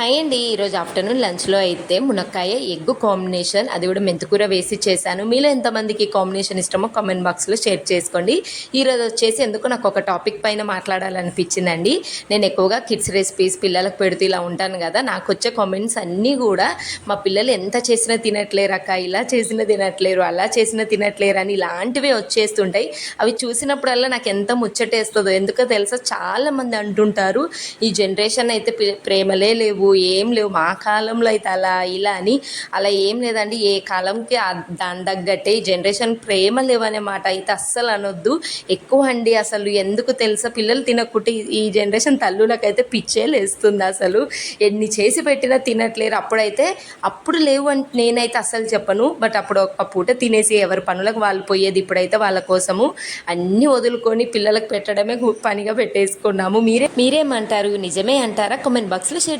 Hi అండి. ఈరోజు afternoon లంచ్లో అయితే మునక్కాయ ఎగ్ కాంబినేషన్ అది కూడా మెంతుకూర వేసి చేశాను. మీలో ఎంతమందికి కాంబినేషన్ ఇష్టమో కామెంట్ బాక్స్లో షేర్ చేసుకోండి. ఈరోజు వచ్చేసి ఎందుకు నాకు ఒక టాపిక్ పైన మాట్లాడాలనిపించిందండి. నేను ఎక్కువగా కిడ్స్ రెసిపీస్ పిల్లలకు పెడుతూ ఇలా ఉంటాను కదా. నాకు వచ్చే కామెంట్స్ అన్నీ కూడా మా పిల్లలు ఎంత చేసినా తినట్లేరు అక్క ఇలా చేసినా తినట్లేరు అలా చేసినా తినట్లేరు అని ఇలాంటివే వచ్చేస్తుంటాయి. అవి చూసినప్పుడల్లా నాకు ఎంత ముచ్చటేస్తుందో ఎందుకో తెలుసా? చాలామంది అంటుంటారు ఈ జనరేషన్ అయితే ప్రేమలే లేవు ఏం లేవు. మా కాలంలో అయితే అలా ఇలా అని అలా ఏం లేదండి. ఏ కాలంకి దాని తగ్గట్టే జనరేషన్ ప్రేమ లేవనే మాట అయితే అస్సలు అనొద్దు. ఎక్కువ అండి అసలు ఎందుకు తెలుసా? పిల్లలు తినకుంటే ఈ- జనరేషన్ తల్లులకైతే పిచ్చే లేస్తుంది అసలు. ఎన్ని చేసి పెట్టినా తినట్లేరు. అప్పుడైతే అప్పుడు లేవు అంటే నేనైతే అస్సలు చెప్పను. బట్ అప్పుడు ఒక పూట తినేసి ఎవరి పనులకు వాళ్ళు పోయేది ఇప్పుడైతే వాళ్ళ కోసము. అన్నీ వదులుకొని పిల్లలకు పెట్టడమే పనిగా పెట్టేసుకున్నాము. మీరే మీరేమంటారు? నిజమే అంటారా? కామెంట్ బాక్స్లో షేర్